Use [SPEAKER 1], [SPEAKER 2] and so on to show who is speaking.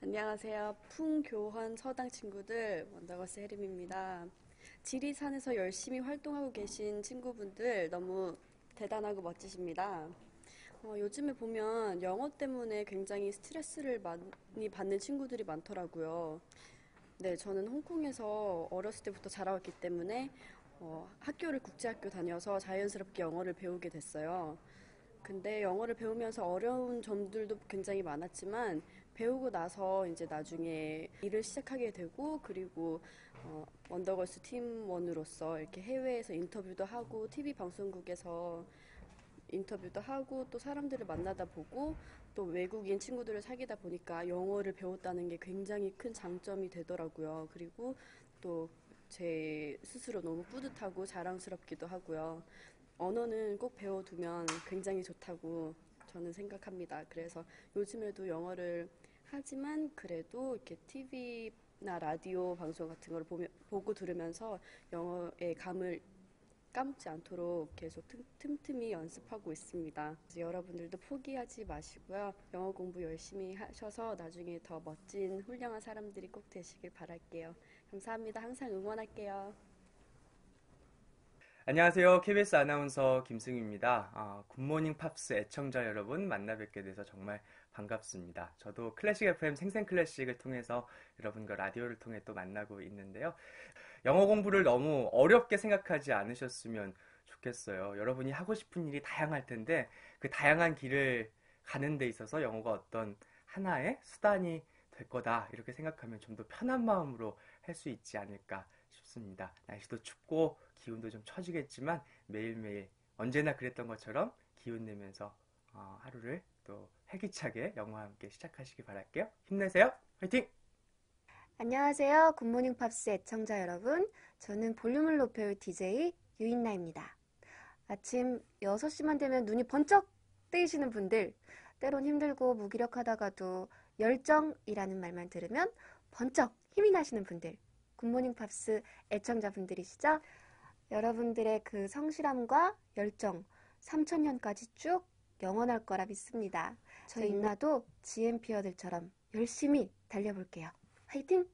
[SPEAKER 1] 안녕하세요. 풍교환 서당 친구들 원더걸스 혜림입니다. 지리산에서 열심히 활동하고 계신 친구분들 너무 대단하고 멋지십니다. 어, 요즘에 보면 영어 때문에 굉장히 스트레스를 많이 받는 친구들이 많더라고요. 네, 저는 홍콩에서 어렸을 때부터 자라왔기 때문에 어, 학교를 국제학교 다녀서 자연스럽게 영어를 배우게 됐어요. 근데 영어를 배우면서 어려운 점들도 굉장히 많았지만 배우고 나서 이제 나중에 일을 시작하게 되고 그리고 어, 원더걸스 팀원으로서 이렇게 해외에서 인터뷰도 하고 TV 방송국에서 인터뷰도 하고 또 사람들을 만나다 보고 또 외국인 친구들을 사귀다 보니까 영어를 배웠다는 게 굉장히 큰 장점이 되더라고요. 그리고 또 제 스스로 너무 뿌듯하고 자랑스럽기도 하고요. 언어는 꼭 배워두면 굉장히 좋다고 저는 생각합니다. 그래서 요즘에도 영어를 하지만 그래도 이렇게 TV나 라디오 방송 같은 걸 보며, 보고 들으면서 영어의 감을 까먹지 않도록 계속 틈, 틈틈이 연습하고 있습니다. 여러분들도 포기하지 마시고요. 영어 공부 열심히 하셔서 나중에 더 멋진 훌륭한 사람들이 꼭 되시길 바랄게요. 감사합니다. 항상 응원할게요.
[SPEAKER 2] 안녕하세요. KBS 아나운서 김승입니다. 아, 굿모닝 팝스 애청자 여러분 만나 뵙게 돼서 정말 반갑습니다. 저도 클래식 FM 생생 클래식을 통해서 여러분과 라디오를 통해 또 만나고 있는데요. 영어 공부를 너무 어렵게 생각하지 않으셨으면 좋겠어요. 여러분이 하고 싶은 일이 다양할 텐데 그 다양한 길을 가는 데 있어서 영어가 어떤 하나의 수단이 될 거다 이렇게 생각하면 좀 더 편한 마음으로 할 수 있지 않을까 싶습니다. 날씨도 춥고 기운도 좀 처지겠지만 매일매일 언제나 그랬던 것처럼 기운 내면서 어, 하루를 또 활기차게 영화와 함께 시작하시기 바랄게요. 힘내세요. 화이팅!
[SPEAKER 3] 안녕하세요. 굿모닝 팝스 애청자 여러분. 저는 볼륨을 높여요 DJ 유인나입니다. 아침 6시만 되면 눈이 번쩍 뜨이시는 분들, 때론 힘들고 무기력하다가도 열정이라는 말만 들으면 번쩍 힘이 나시는 분들, 굿모닝 팝스 애청자분들이시죠? 여러분들의 그 성실함과 열정, 3천년까지 쭉 영원할 거라 믿습니다. 저희 인나도 GMP어들처럼 열심히 달려볼게요. 화이팅!